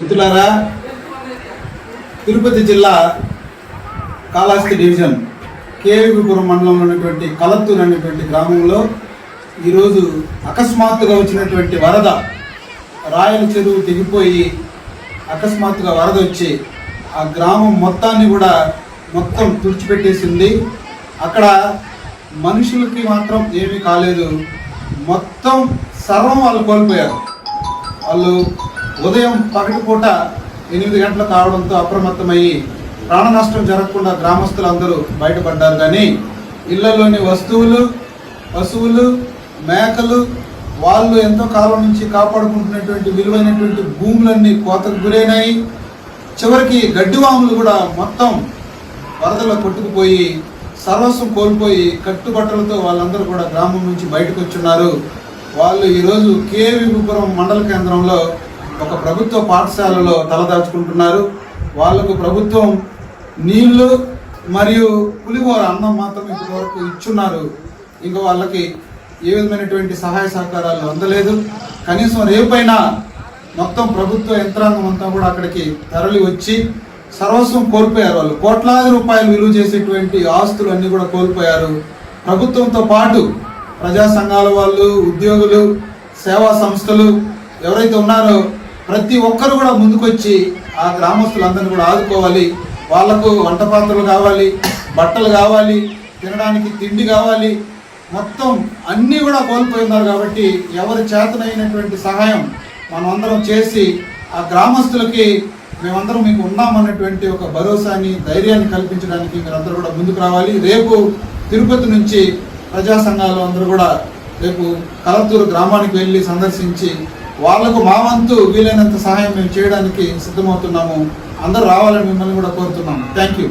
మిత్రులారా తిరుపతి జిల్లా కాళహస్తి డివిజన్ కేవీపురం మండలంలో ఉన్నటువంటి కలత్తూరు అనేటువంటి గ్రామంలో ఈరోజు అకస్మాత్తుగా వచ్చినటువంటి వరద రాయల చెరువు దిగిపోయి అకస్మాత్తుగా వరద వచ్చి ఆ గ్రామం మొత్తాన్ని కూడా మొత్తం తుడిచిపెట్టేసింది. అక్కడ మనుషులకి మాత్రం ఏమీ కాలేదు. మొత్తం సర్వం వాళ్ళు కోల్పోయారు. వాళ్ళు ఉదయం పగటిపూట ఎనిమిది గంటలకు కావడంతో అప్రమత్తమయ్యి ప్రాణ నష్టం జరగకుండా గ్రామస్తులందరూ బయటపడ్డారు. కానీ ఇళ్ళలోని వస్తువులు పశువులు మేకలు వాళ్ళు ఎంతో కాలం నుంచి కాపాడుకుంటున్నటువంటి విలువైనటువంటి భూములన్నీ కోతకు గురైనాయి. చివరికి గడ్డివాములు కూడా మొత్తం వరదలో కొట్టుకుపోయి సర్వస్వం కోల్పోయి కట్టుబట్టలతో వాళ్ళందరూ కూడా గ్రామం నుంచి బయటకు వచ్చున్నారు. వాళ్ళు ఈరోజు కేవీపురం మండల కేంద్రంలో ఒక ప్రభుత్వ పాఠశాలలో తలదాచుకుంటున్నారు. వాళ్ళకు ప్రభుత్వం నీళ్ళు మరియు పులిహోర అన్నం మాత్రం ఇప్పటి వరకు ఇచ్చున్నారు. ఇంకా వాళ్ళకి ఏ విధమైనటువంటి సహాయ సహకారాలు అందలేదు. కనీసం రేపైనా మొత్తం ప్రభుత్వ యంత్రాంగం అంతా కూడా అక్కడికి తరలి వచ్చి సర్వస్వం కోల్పోయారు వాళ్ళు. కోట్లాది రూపాయలు విలువ చేసేటువంటి ఆస్తులు అన్నీ కూడా కోల్పోయారు. ప్రభుత్వంతో పాటు ప్రజా సంఘాల వాళ్ళు ఉద్యోగులు సేవా సంస్థలు ఎవరైతే ఉన్నారో ప్రతి ఒక్కరు కూడా ముందుకొచ్చి ఆ గ్రామస్తులందరినీ కూడా ఆదుకోవాలి. వాళ్ళకు వంట పాత్రలు కావాలి బట్టలు కావాలి తినడానికి తిండి కావాలి. మొత్తం అన్నీ కూడా కోల్పోయి ఉన్నారు కాబట్టి ఎవరి చేతనైనటువంటి సహాయం మనమందరం చేసి ఆ గ్రామస్తులకి మేమందరం మీకు ఉన్నామన్నటువంటి ఒక భరోసాని ధైర్యాన్ని కల్పించడానికి మీరందరూ కూడా ముందుకు రావాలి. రేపు తిరుపతి నుంచి ప్రజా సంఘాలు అందరూ కూడా రేపు కలత్తూరు గ్రామానికి వెళ్ళి సందర్శించి వాళ్ళకు మా వంతు వీలైనంత సహాయం మేము చేయడానికి సిద్ధమవుతున్నాము. అందరూ రావాలని మిమ్మల్ని కూడా కోరుతున్నాము. Thank you